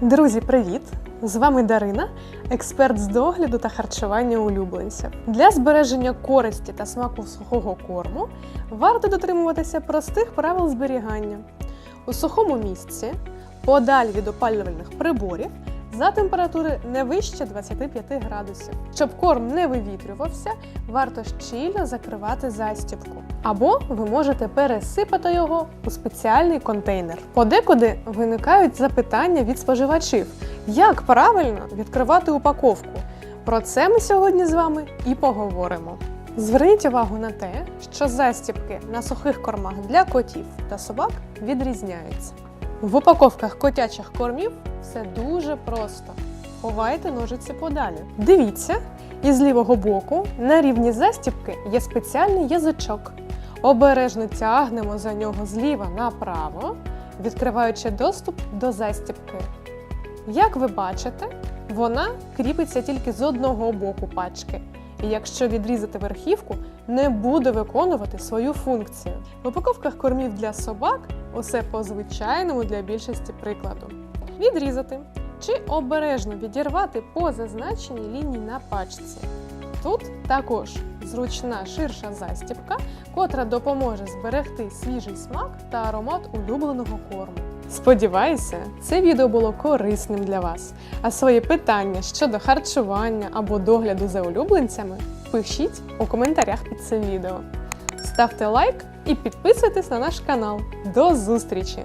Друзі, привіт! З вами Дарина, експерт з догляду та харчування улюбленців. Для збереження користі та смаку сухого корму варто дотримуватися простих правил зберігання. У сухому місці, подаль від опалювальних приборів, за температури не вище 25 градусів. Щоб корм не вивітрювався, варто щільно закривати застібку. Або ви можете пересипати його у спеціальний контейнер. Подекуди виникають запитання від споживачів, як правильно відкривати упаковку. Про це ми сьогодні з вами і поговоримо. Зверніть увагу на те, що застібки на сухих кормах для котів та собак відрізняються. В упаковках котячих кормів все дуже просто. Ховайте ножиці подалі. Дивіться, і з лівого боку на рівні застібки є спеціальний язичок. Обережно тягнемо за нього зліва направо, відкриваючи доступ до застібки. Як ви бачите, вона кріпиться тільки з одного боку пачки. І якщо відрізати верхівку, не буде виконувати свою функцію. В упаковках кормів для собак усе по звичайному для більшості прикладу. Відрізати чи обережно відірвати по зазначеній лінії на пачці. Тут також зручна ширша застібка, котра допоможе зберегти свіжий смак та аромат улюбленого корму. Сподіваюся, це відео було корисним для вас. А свої питання щодо харчування або догляду за улюбленцями пишіть у коментарях під цим відео. Ставте лайк і підписуйтесь на наш канал. До зустрічі!